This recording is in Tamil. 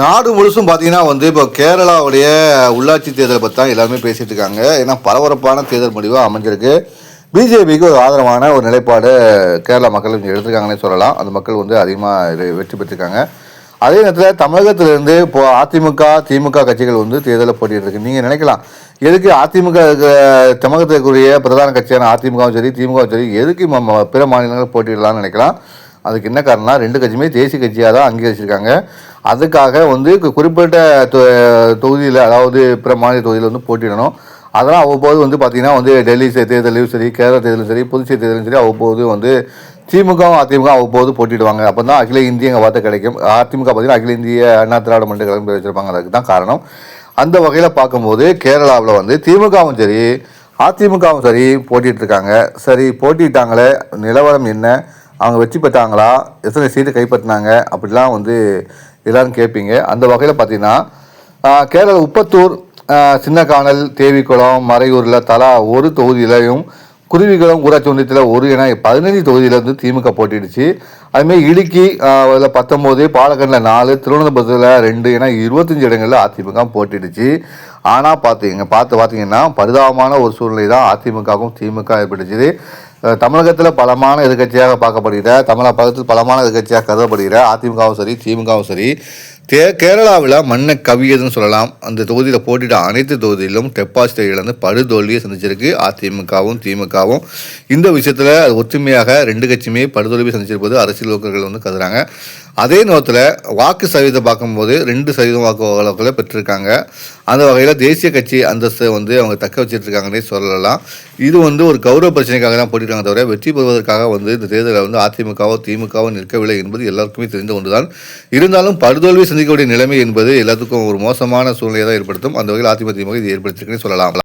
நாடு முழுசும் பார்த்தீங்கன்னா வந்து இப்போ கேரளாவுடைய உள்ளாட்சி தேர்தலை பற்றி தான் எல்லாருமே பேசிகிட்டு இருக்காங்க. ஏன்னா பரபரப்பான தேர்தல் முடிவாக அமைஞ்சிருக்கு. பிஜேபிக்கு ஒரு ஆதரவான ஒரு நிலைப்பாடு கேரளா மக்கள் இங்கே எடுத்திருக்காங்கன்னே சொல்லலாம். அந்த மக்கள் வந்து அதிகமாக வெற்றி பெற்றிருக்காங்க. அதே நேரத்தில் தமிழகத்திலிருந்து இப்போ அதிமுக திமுக கட்சிகள் வந்து தேர்தலில் போட்டிட்டு இருக்கு. நீங்கள் நினைக்கலாம் எதுக்கு அதிமுக இருக்கிற பிரதான கட்சியான அதிமுகவும் சரி திமுகவும் சரி எதுக்கு பிற மாநிலங்கள் போட்டியிடலாம்னு நினைக்கலாம். அதுக்கு என்ன காரணம்னா ரெண்டு கட்சியுமே தேசிய கட்சியாக தான் அங்கீகரிச்சிருக்காங்க. அதுக்காக வந்து குறிப்பிட்ட தொ- தொகுதியில் அதாவது பிற மாநில தொகுதியில் வந்து போட்டியிடணும். அதெல்லாம் அவ்வப்போது வந்து பார்த்திங்கன்னா வந்து டெல்லி தேர்தலையும் சரி கேரள தேர்தலும் சரி புதுச்சேரி தேர்தலும் சரி அவ்வப்போது வந்து திமுகவும் அதிமுக அவ்வப்போது போட்டிடுவாங்க அப்போ தான் அகில இந்திய எங்கள் வார்த்தை கிடைக்கும். அதிமுக பார்த்தீங்கன்னா அகில இந்திய அண்ணா திராவிட மன்ற கிளம்பி வச்சிருப்பாங்க. அதுக்கு தான் காரணம். அந்த வகையில் பார்க்கும்போது கேரளாவில் வந்து திமுகவும் சரி அதிமுகவும் சரி போட்டிகிட்டு இருக்காங்க சரி போட்டிட்டாங்களே நிலவரம் என்ன? அவங்க வெற்றி பெற்றாங்களா? எத்தனை சீட்டு கைப்பற்றினாங்க? அப்படிலாம் வந்து எல்லாரும் கேட்பீங்க. அந்த வகையில் பார்த்தீங்கன்னா கேரள உப்பத்தூர் ஆஹ், சின்னக்கானல் தேவிக்குளம் மறையூரில் தலா ஒரு தொகுதியிலையும் குருவிகளும் ஊராட்சி ஒன்றியத்தில் ஒரு என பதினஞ்சு தொகுதியில் வந்து திமுக போட்டிடுச்சு அதுமாதிரி இடுக்கி அதில் பத்தொம்போது பாலக்கண்டில் நாலு திருவனந்தபுரத்தில் ரெண்டு என இருபத்தஞ்சு இடங்களில் அதிமுக போட்டிடுச்சு ஆனால் பார்த்தீங்க பார்த்து பார்த்தீங்கன்னா பரிதாபமான ஒரு சூழ்நிலை தான் அதிமுகவும் திமுக ஏற்பட்டுச்சு. தமிழகத்தில் பலமான எதிர்க்கட்சியாக பார்க்கப்படுகிற தமிழகத்தில் பலமான எதிர்கட்சியாக கருதப்படுகிற அதிமுகவும் சரி திமுகவும் சரி தே கேரளாவில் மண்ணை கவியதுன்னு சொல்லலாம். அந்த தொகுதியில் போட்டிட்ட அனைத்து தொகுதியிலும் டெபாசிட்டை இழந்து படுதோல்வியை சந்திச்சிருக்கு. அதிமுகவும் திமுகவும். இந்த விஷயத்தில் ஒற்றுமையாக ரெண்டு கட்சியுமே படுதோல்வியை சந்திச்சிருப்பது அரசியல் நோக்கர்கள் வந்து கருதுறாங்க அதே நேரத்தில் வாக்கு சதவீதத்தை பார்க்கும்போது ரெண்டு சதவீதம் வாக்கு வாக்குகளை பெற்றிருக்காங்க. அந்த வகையில் தேசிய கட்சி அந்தஸ்தை வந்து அவங்க தக்க வச்சுட்ருக்காங்கன்னே சொல்லலாம். இது வந்து ஒரு கௌரவ பிரச்சனைக்காக தான் போட்டிருக்காங்க தவிர வெற்றி பெறுவதற்காக வந்து இந்த தேர்தலில் வந்து அதிமுகவோ திமுகவோ நிற்கவில்லை என்பது எல்லாருக்குமே தெரிந்த ஒன்றுதான். இருந்தாலும் படுதோல்வி சந்திக்கக்கூடிய நிலைமை என்பது எல்லாத்துக்கும் ஒரு மோசமான சூழ்நிலையை தான் ஏற்படுத்தும். அந்த வகையில் அதிமுக திமுக இது ஏற்படுத்திருக்குன்னு சொல்லலாம்.